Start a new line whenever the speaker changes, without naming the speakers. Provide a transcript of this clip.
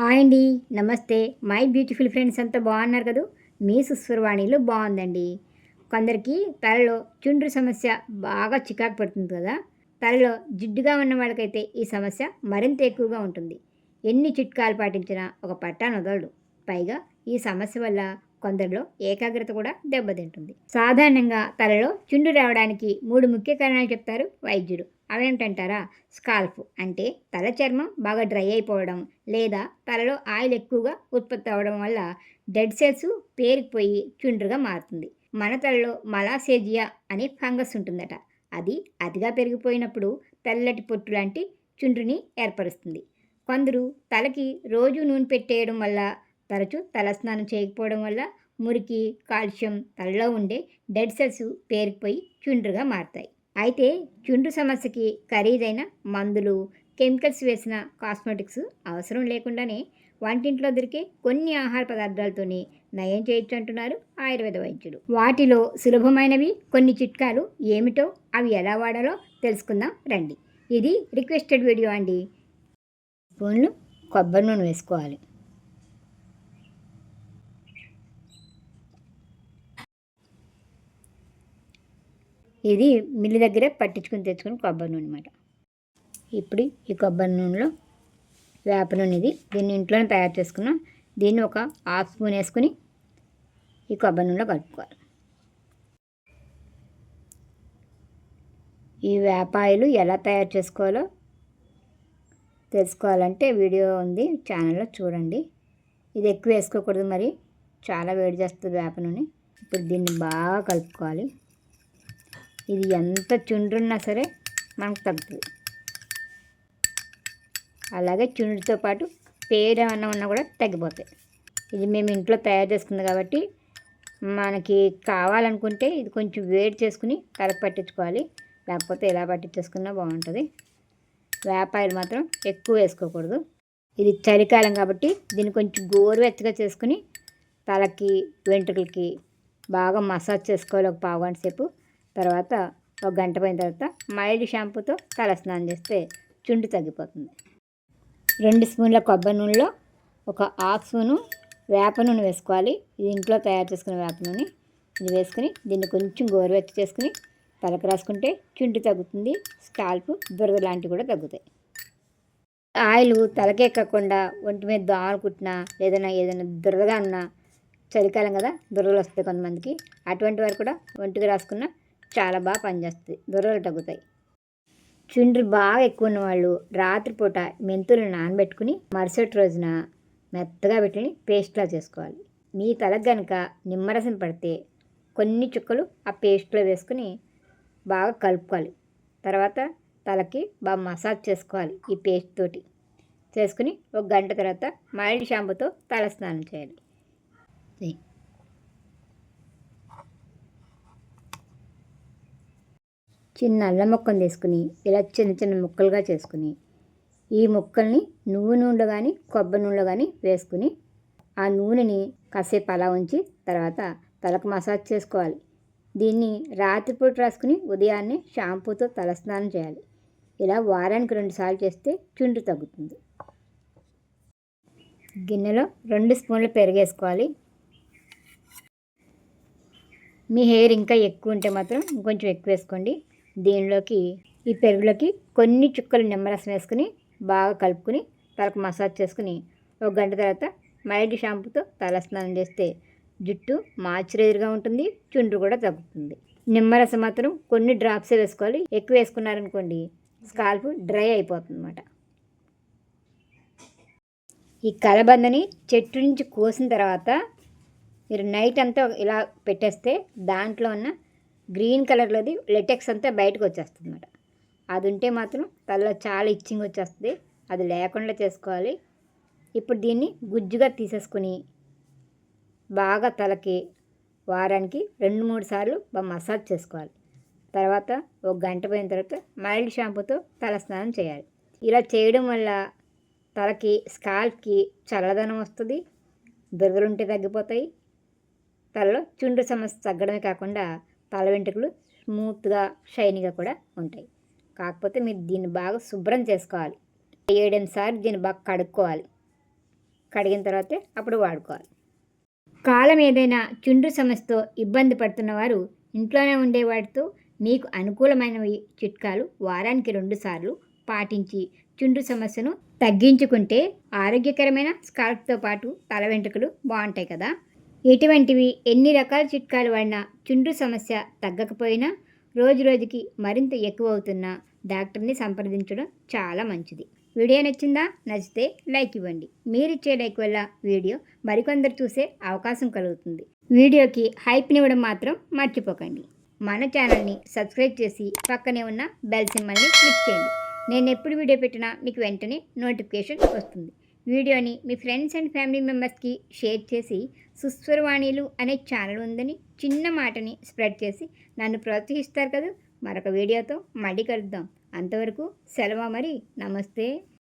Hi అండి నమస్తే. My beautiful friends అంతా బాగున్నారు కదా? మీ సుస్వరవాణిలో బాగుందండి. కొందరికి తలలో చుండ్రు సమస్య బాగా చికాకు పడుతుంది కదా? తలలో జిడ్డుగా ఉన్న వాళ్ళకైతే ఈ సమస్య మరింత ఎక్కువగా ఉంటుంది. ఎన్ని చిట్కాలు పాటించినా ఒక పట్టాను వదలడు పైగా ఈ సమస్య వల్ల కొందరిలో ఏకాగ్రత కూడా దెబ్బతింటుంది. సాధారణంగా తలలో చుండు రావడానికి మూడు ముఖ్య కారణాలు చెప్తారు వైద్యుడు. అవేమిటంటారా స్కాల్ఫ్ అంటే తల చర్మం బాగా డ్రై అయిపోవడం లేదా తలలో ఆయిల్ ఎక్కువగా ఉత్పత్తి అవడం వల్ల డెడ్ సెల్స్ పేరుకుపోయి చుండ్రుగా మారుతుంది. మన తలలో మలాసేజియా అనే ఫంగస్ ఉంటుందట. అది అతిగా పెరిగిపోయినప్పుడు తెల్లటి పొట్టు లాంటి చుండ్రుని ఏర్పరుస్తుంది. కొందరు తలకి రోజు నూనె పెట్టేయడం వల్ల తరచూ తలస్నానం చేయకపోవడం వల్ల మురికి కాల్షియం తలలో ఉండే డెడ్ సెల్స్ పేరుకుపోయి చుండ్రుగా మారుతాయి. అయితే చుండ్రు సమస్యకి ఖరీదైన మందులు కెమికల్స్ వేసిన కాస్మెటిక్స్ అవసరం లేకుండానే వంటింట్లో దొరికే కొన్ని ఆహార పదార్థాలతోనే నయం చేయొచ్చు అంటున్నారు ఆయుర్వేద వైద్యులు. వాటిలో సులభమైనవి కొన్ని చిట్కాలు ఏమిటో అవి ఎలా వాడాలో తెలుసుకుందాం రండి. ఇది రిక్వెస్టెడ్ వీడియో అండి. స్పూన్లు కొబ్బరి నూనె వేసుకోవాలి. ఇది మిల్లి దగ్గరే పట్టించుకుని తెచ్చుకుని కొబ్బరి నూనె అనమాట ఇప్పుడు ఈ కొబ్బరి నూనెలో వేప నూనె ఇది. దీన్ని ఇంట్లోనే తయారు చేసుకున్నాం దీన్ని ఒక హాఫ్ స్పూన్ వేసుకుని ఈ కొబ్బరి నూనెలో కలుపుకోవాలి. ఈ వేపాయిలు ఎలా తయారు చేసుకోవాలో తెలుసుకోవాలంటే వీడియో ఉంది ఛానల్లో చూడండి. ఇది ఎక్కువ వేసుకోకూడదు మరి. చాలా వేడి చేస్తుంది వేప నూనె. ఇప్పుడు దీన్ని బాగా కలుపుకోవాలి. ఇది ఎంత చుండ్రున్నా సరే మనకు తగ్గుతుంది. అలాగే చుండ్రుతో పాటు పేడ ఏమన్నా ఉన్నా కూడా తగ్గిపోతాయి. ఇది మేము ఇంట్లో తయారు చేసుకుంది కాబట్టి మనకి కావాలనుకుంటే ఇది కొంచెం వేడి చేసుకుని తలకు పట్టించుకోవాలి. లేకపోతే ఇలా పట్టించేసుకున్నా బాగుంటుంది. వేపాయలు మాత్రం ఎక్కువ వేసుకోకూడదు. ఇది చలికాలం కాబట్టి దీన్ని కొంచెం గోరువెచ్చగా చేసుకుని తలకి వెంట్రుకలకి బాగా మసాజ్ చేసుకోవాలి. ఒక పావు గంట సేపు తర్వాత ఒక గంట పోయిన తర్వాత మైల్డ్ షాంపూతో తల స్నానం చేస్తే చుండు తగ్గిపోతుంది. రెండు స్పూన్ల కొబ్బరి నూనెలో ఒక హాఫ్ స్పూను వేప నూనె వేసుకోవాలి. ఇది ఇంట్లో తయారు చేసుకున్న వేప నూనె. ఇది వేసుకుని దీన్ని కొంచెం గోరువెచ్చ చేసుకుని తలకు రాసుకుంటే చుంటి తగ్గుతుంది. స్కాల్ప్ దురద లాంటివి కూడా తగ్గుతాయి. ఆయిల్ తలకే కాకుండా ఒంటి మీద దోమలు కుట్టినా ఏదైనా ఏదైనా దురదగా ఉన్నా చలికాలం కదా దురదలు వస్తాయి కొంతమందికి. అటువంటి వారు కూడా ఒంటికి రాసుకున్న చాలా బాగా పనిచేస్తుంది. దురదలు తగ్గుతాయి. చుండ్రు బాగా ఎక్కువ ఉన్నవాళ్ళు రాత్రిపూట మెంతులు నానబెట్టుకుని మరుసటి రోజున మెత్తగా పెట్టుకుని పేస్ట్లా చేసుకోవాలి. మీ తలకు కనుక నిమ్మరసం పడితే కొన్ని చుక్కలు ఆ పేస్ట్లో వేసుకుని బాగా కలుపుకోవాలి. తర్వాత తలకి బాగా మసాజ్ చేసుకోవాలి ఈ పేస్ట్ తోటి. చేసుకుని ఒక గంట తర్వాత మైల్డ్ షాంపూతో తల స్నానం చేయాలి. చిన్న అల్లం ముక్కను తీసుకుని ఇలా చిన్న చిన్న ముక్కలుగా చేసుకుని ఈ ముక్కల్ని నువ్వు నూనెలో కానీ కొబ్బరి నూనెలో కానీ వేసుకుని ఆ నూనెని కాసేపు అలా ఉంచి తర్వాత తలకు మసాజ్ చేసుకోవాలి. దీన్ని రాత్రిపూట రాసుకుని ఉదయాన్నే షాంపూతో తలస్నానం చేయాలి. ఇలా వారానికి రెండుసార్లు చేస్తే చుండ్రు తగ్గుతుంది. గిన్నెలో రెండు స్పూన్లు పెరిగేసుకోవాలి మీ హెయిర్ ఇంకా ఎక్కువ ఉంటే మాత్రం ఇంకొంచెం ఎక్కువ వేసుకోండి. దీనిలోకి ఈ పెరుగులోకి కొన్ని చుక్కలు నిమ్మరసం వేసుకుని బాగా కలుపుకుని తలకు మసాజ్ చేసుకుని ఒక గంట తర్వాత మైల్డ్ షాంపూతో తల స్నానం చేస్తే జుట్టు మాయిశ్చరైజర్గా ఉంటుంది చుండ్రు కూడా తగ్గుతుంది. నిమ్మరసం మాత్రం కొన్ని డ్రాప్సే వేసుకోవాలి. ఎక్కువ వేసుకున్నారనుకోండి స్కాల్ప్ డ్రై అయిపోతుంది అన్నమాట ఈ కలబందని చెట్టు నుంచి కోసిన తర్వాత మీరు నైట్ అంతా ఇలా పెట్టేస్తే దాంట్లో ఉన్న గ్రీన్ కలర్లోది లెటెక్స్ అంతా బయటకు వచ్చేస్తుంది అనమాట అది ఉంటే మాత్రం తలలో చాలా ఇచ్చింగ్ వచ్చేస్తుంది. అది లేకుండా చేసుకోవాలి. ఇప్పుడు దీన్ని గుజ్జుగా తీసేసుకుని బాగా తలకి వారానికి రెండు మూడు సార్లు బాగా మసాజ్ చేసుకోవాలి. తర్వాత ఒక గంట పోయిన తర్వాత మైల్డ్ షాంపూతో తల స్నానం చేయాలి. ఇలా చేయడం వల్ల తలకి స్కాల్ప్కి చల్లదనం వస్తుంది. దురదలుంటే తగ్గిపోతాయి. తలలో చుండ్రు సమస్య తగ్గడమే కాకుండా తల వెంట్రుకలు స్మూత్గా షైనీగా కూడా ఉంటాయి. కాకపోతే మీరు దీన్ని బాగా శుభ్రం చేసుకోవాలి. ఏడెనిమిది సార్లు దీన్ని బాగా కడుక్కోవాలి. కడిగిన తర్వాతే అప్పుడు వాడుకోవాలి. కాలం ఏదైనా చుండ్రు సమస్యతో ఇబ్బంది పడుతున్న వారు ఇంట్లోనే ఉండే వాటితో మీకు అనుకూలమైనవి చిట్కాలు వారానికి రెండు సార్లు పాటించి చుండ్రు సమస్యను తగ్గించుకుంటే ఆరోగ్యకరమైన స్కాల్ప్తో పాటు తల వెంట్రుకలు బాగుంటాయి కదా. ఇటువంటివి ఎన్ని రకాల చిట్కాలు వాడినా చుండ్రు సమస్య తగ్గకపోయినా రోజు రోజుకి మరింత ఎక్కువ అవుతున్నా డాక్టర్ని సంప్రదించడం చాలా మంచిది. వీడియో నచ్చిందా? నచ్చితే లైక్ ఇవ్వండి. మీరిచ్చే లైక్ వల్ల వీడియో మరికొందరు చూసే అవకాశం కలుగుతుంది. వీడియోకి హైప్నివ్వడం మాత్రం మర్చిపోకండి. మన ఛానల్ని సబ్స్క్రైబ్ చేసి పక్కనే ఉన్న బెల్ సింబల్ని క్లిక్ చేయండి. నేను ఎప్పుడు వీడియో పెట్టినా మీకు వెంటనే నోటిఫికేషన్ వస్తుంది. వీడియోని మీ ఫ్రెండ్స్ అండ్ ఫ్యామిలీ మెంబర్స్కి షేర్ చేసి సుస్వరవాణిలు అనే ఛానల్ ఉందని చిన్న మాటని స్ప్రెడ్ చేసి నన్ను ప్రోత్సహిస్తారు కదా. మరొక వీడియోతో మళ్ళీ కలుద్దాం. అంతవరకు సెలవు మరి నమస్తే.